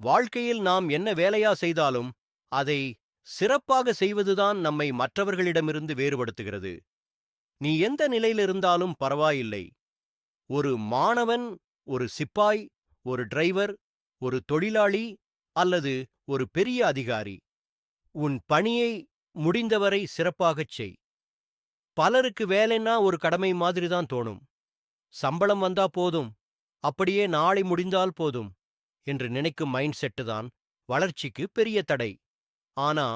வாழ்க்கையில் நாம் என்ன வேலையா செய்தாலும் அதை சிறப்பாக செய்வதுதான் நம்மை மற்றவர்களிடமிருந்து வேறுபடுத்துகிறது. நீ எந்த நிலையிலிருந்தாலும் பரவாயில்லை. ஒரு மாணவன் ஒரு சிப்பாய் ஒரு டிரைவர் ஒரு தொழிலாளி அல்லது ஒரு பெரிய அதிகாரி உன் பணியை முடிந்தவரை சிறப்பாகச் செய். பலருக்கு வேலைன்னா ஒரு கடமை மாதிரிதான் தோணும். சம்பளம் வந்தா போதும். அப்படியே நாளை முடிந்தால் போதும். என்று நினைக்கும் மைண்ட் செட்டு தான் வளர்ச்சிக்கு பெரிய தடை. ஆனா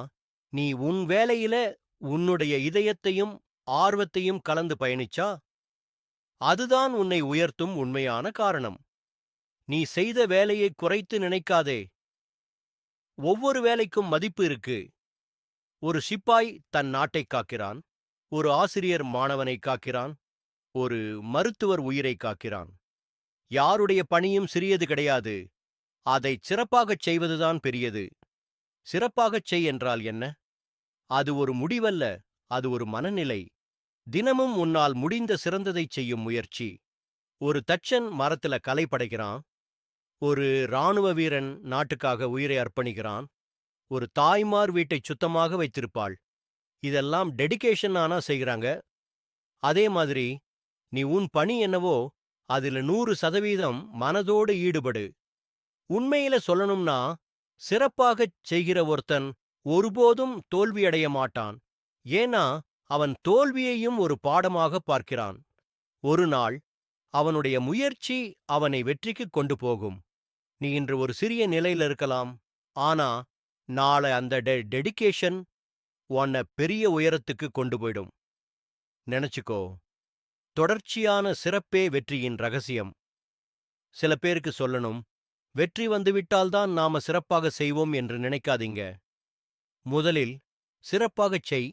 நீ உன் வேலையில உன்னுடைய இதயத்தையும் ஆர்வத்தையும் கலந்து பயணிச்சா அதுதான் உன்னை உயர்த்தும் உண்மையான காரணம். நீ செய்த வேலையை குறைத்து நினைக்காதே. ஒவ்வொரு வேலைக்கும் மதிப்பு இருக்கு. ஒரு சிப்பாய் தன் நாட்டை காக்கிறான் ஒரு ஆசிரியர் மாணவனை காக்கிறான் ஒரு மருத்துவர் உயிரை காக்கிறான். யாருடைய பணியும் சிறியது கிடையாது. அதைச் சிறப்பாகச் செய்வதுதான் பெரியது. சிறப்பாகச் செய் என்றால் என்ன? அது ஒரு முடிவல்ல அது ஒரு மனநிலை. தினமும் உன்னால் முடிந்த சிறந்ததைச் செய்யும் முயற்சி. ஒரு தச்சன் மரத்துல கலை படைக்கிறான் ஒரு இராணுவ வீரன் நாட்டுக்காக உயிரை அர்ப்பணிக்கிறான். ஒரு தாய்மார் வீட்டைச் சுத்தமாக வைத்திருப்பாள். இதெல்லாம் டெடிகேஷன் ஆனா செய்கிறாங்க. அதே மாதிரி நீ உன் பணி என்னவோ அதுல நூறு சதவீதம் மனதோடு ஈடுபடு. உண்மையில சொல்லணும்னா சிறப்பாகச் செய்கிற ஒருத்தன் ஒருபோதும் தோல்வியடைய மாட்டான். ஏன்னா அவன் தோல்வியையும் ஒரு பாடமாக பார்க்கிறான். ஒரு நாள் அவனுடைய முயற்சி அவனை வெற்றிக்குக் கொண்டு போகும். நீ இன்று ஒரு சிறிய நிலையில இருக்கலாம். ஆனா நாளை அந்த டெ டெடிகேஷன் உன்னை பெரிய உயரத்துக்கு கொண்டு போயிடும். நினைச்சுக்கோ தொடர்ச்சியான சிறப்பே வெற்றியின் ரகசியம். சில பேருக்கு சொல்லணும் வெற்றி வந்துவிட்டால்தான் நாம சிறப்பாக செய்வோம் என்று நினைக்காதீங்க. முதலில் சிறப்பாகச் செய்.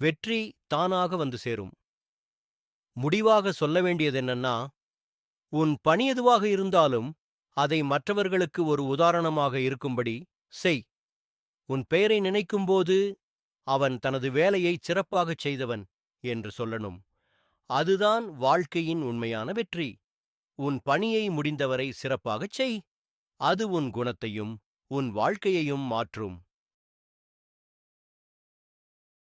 வெற்றி தானாக வந்து சேரும். முடிவாக சொல்ல வேண்டியது என்னன்னா உன் பணி எதுவாக இருந்தாலும் அதை மற்றவர்களுக்கு ஒரு உதாரணமாக இருக்கும்படி செய். உன் பெயரை நினைக்கும்போது அவன் தனது வேலையை சிறப்பாகச் செய்தவன் என்று சொல்லணும். அதுதான் வாழ்க்கையின் உண்மையான வெற்றி. உன் பணியை முடிந்தவரை சிறப்பாகச் செய். அது உன் குணத்தையும் உன் வாழ்க்கையையும் மாற்றும்.